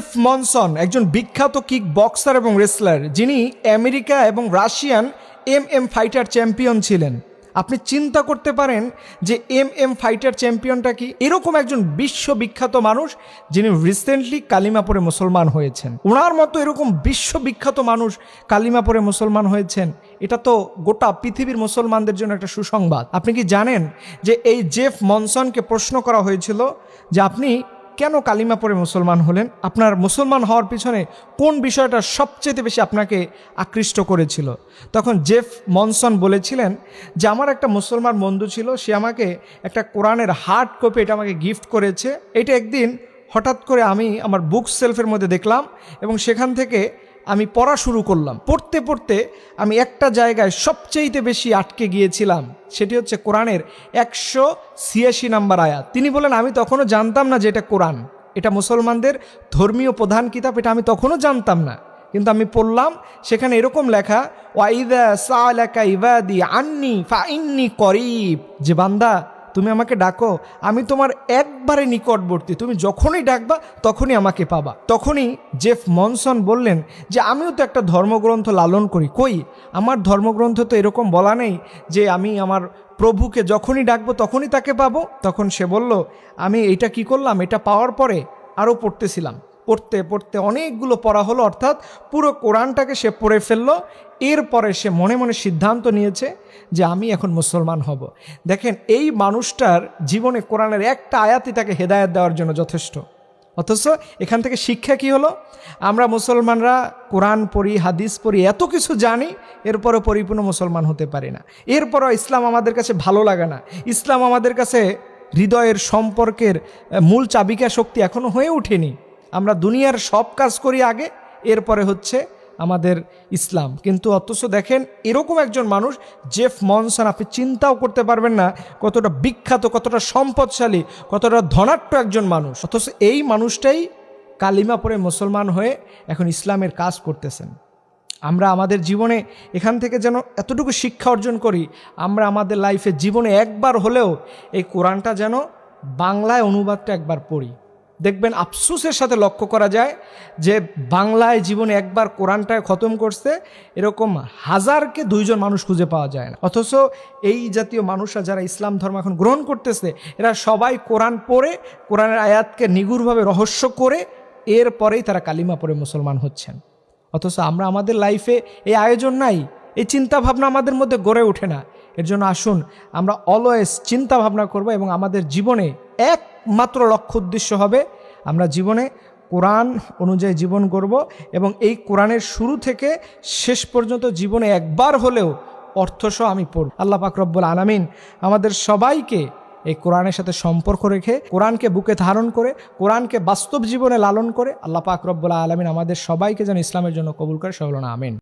Jeff Monson, একজন বিখ্যাত kick boxer এবং রেসলার, যিনি আমেরিকা এবং Russian M M fighter champion ছিলেন। আপনি চিন্তা করতে পারেন যে এম এম ফাইটার চ্যাম্পিয়নটা কি? এরকম একজন বিশ্ববিখ্যাত মানুষ যিনি রিসেন্টলি কালিমা পরে মুসলমান হয়েছেন। ওনার মতো এরকম বিশ্ববিখ্যাত মানুষ কালিমা পরে মুসলমান হয়েছেন, এটা তো গোটা পৃথিবীর মুসলমানদের জন্য একটা সুসংবাদ। আপনি কি জানেন যে এই জেফ মনসনকে প্রশ্ন করা হয়েছিল যে আপনি কেন কালিমা পরে মুসলমান হলেন? আপনার মুসলমান হওয়ার পিছনে কোন বিষয়টা সবচেয়ে বেশি আপনাকে আকৃষ্ট করেছিল? তখন জেফ মনসন বলেছিলেন যে, আমার একটা মুসলমান বন্ধু ছিল, সে আমাকে একটা কোরআনের হার্ড কপি এটা আমাকে গিফট করেছে। এটা একদিন হঠাৎ করে আমি আমার বুক সেলফের মধ্যে দেখলাম এবং সেখান থেকে আমি পড়া শুরু করলাম। পড়তে পড়তে আমি একটা জায়গায় সবচেয়েতে বেশি আটকে গিয়েছিলাম, সেটি হচ্ছে কোরআনের একশো ছিয়াশি নাম্বার আয়াত। তিনি বলেন, আমি তখনও জানতাম না যে এটা কোরআন। এটা মুসলমানদের ধর্মীয় প্রধান কিতাব, এটা আমি তখনও জানতাম না। কিন্তু আমি পড়লাম, সেখানে এরকম লেখা ওয়াইদা সালাকা ইবাদি আন্নি ফা ইন্নি করিব। যে বান্দা তুমি আমাকে ডাকো, আমি তোমার একবারে নিকটবর্তী। তুমি যখনই ডাকবা, তখনই আমাকে পাবা। তখনই জেফ মনসন বললেন যে, আমিও তো একটা ধর্মগ্রন্থ লালন করি। কই? আমার ধর্মগ্রন্থ তো এরকম বলা নেই যে, আমি আমার প্রভুকে যখনই ডাকবো, তখনই তাকে পাবো। তখন সে বলল, আমি এটা কি করলাম? এটা পাওয়ার পরে আরও পড়তেছিলাম। পড়তে পড়তে অনেকগুলো পড়া হলো, অর্থাৎ পুরো কোরআনটাকে সে পড়ে ফেলল। এরপরে সে মনে মনে সিদ্ধান্ত নিয়েছে যে আমি এখন মুসলমান হব। দেখেন, এই মানুষটার জীবনে কোরআনের একটা আয়াতই তাকে হেদায়ত দেওয়ার জন্য যথেষ্ট। অথচ এখান থেকে শিক্ষা কি হলো? আমরা মুসলমানরা কোরআন পড়ি, হাদিস পড়ি, এত কিছু জানি, এরপরও পরিপূর্ণ মুসলমান হতে পারি না। এরপরও ইসলাম আমাদের কাছে ভালো লাগে না। ইসলাম আমাদের কাছে হৃদয়ের, সম্পর্কের মূল চাবিকা শক্তি এখনও হয়ে ওঠেনি। আমরা দুনিয়ার সব কাজ করি আগে, এরপরে হচ্ছে আমাদের ইসলাম। কিন্তু অথচ দেখেন, এরকম একজন মানুষ, জেফ মনসন, আপনি চিন্তাও করতে পারবেন না কতটা বিখ্যাত, কতটা সম্পদশালী, কতটা ধনাট্য একজন মানুষ। অথচ এই মানুষটাই কালিমা পরে মুসলমান হয়ে এখন ইসলামের কাজ করতেছেন। আমরা আমাদের জীবনে এখান থেকে যেন এতটুকু শিক্ষা অর্জন করি, আমরা আমাদের লাইফে জীবনে একবার হলেও এই কোরআনটা যেন বাংলায় অনুবাদটা একবার পড়ি। দেখবেন আফসোসের সাথে লক্ষ্য করা যায় যে বাংলায় জীবনে একবার কোরআনটায় খতম করছে, এরকম হাজারকে দুইজন মানুষ খুঁজে পাওয়া যায় না। অথচ এই জাতীয় মানুষরা যারা ইসলাম ধর্ম এখন গ্রহণ করতেছে, এরা সবাই কোরআন পড়ে, কোরআনের আয়াতকে নিগুড়ভাবে রহস্য করে, এরপরেই তারা কালিমা পড়ে মুসলমান হচ্ছেন। অথচ আমরা আমাদের লাইফে এই আয়োজন নাই, এই চিন্তা ভাবনা আমাদের মধ্যে গড়ে ওঠে না। এর জন্য আসুন, আমরা অলওয়েজ চিন্তা ভাবনা করব এবং আমাদের জীবনে একমাত্র লক্ষ্য উদ্দেশ্য হবে আমরা জীবনে কোরআন অনুযায়ী জীবন করব এবং এই কোরআনের শুরু থেকে শেষ পর্যন্ত জীবনে একবার হলেও অর্থসহ আমি পড়ব। আল্লাহ পাক রব্বুল আলামিন আমাদের সবাইকে এই কোরআনের সাথে সম্পর্ক রেখে কোরআনকে বুকে ধারণ করে, কোরআনকে বাস্তব জীবনে লালন করে আল্লাহ পাক রব্বুল আলমিন আমাদের সবাইকে যেন ইসলামের জন্য কবুল করে। সবলনা আমিন।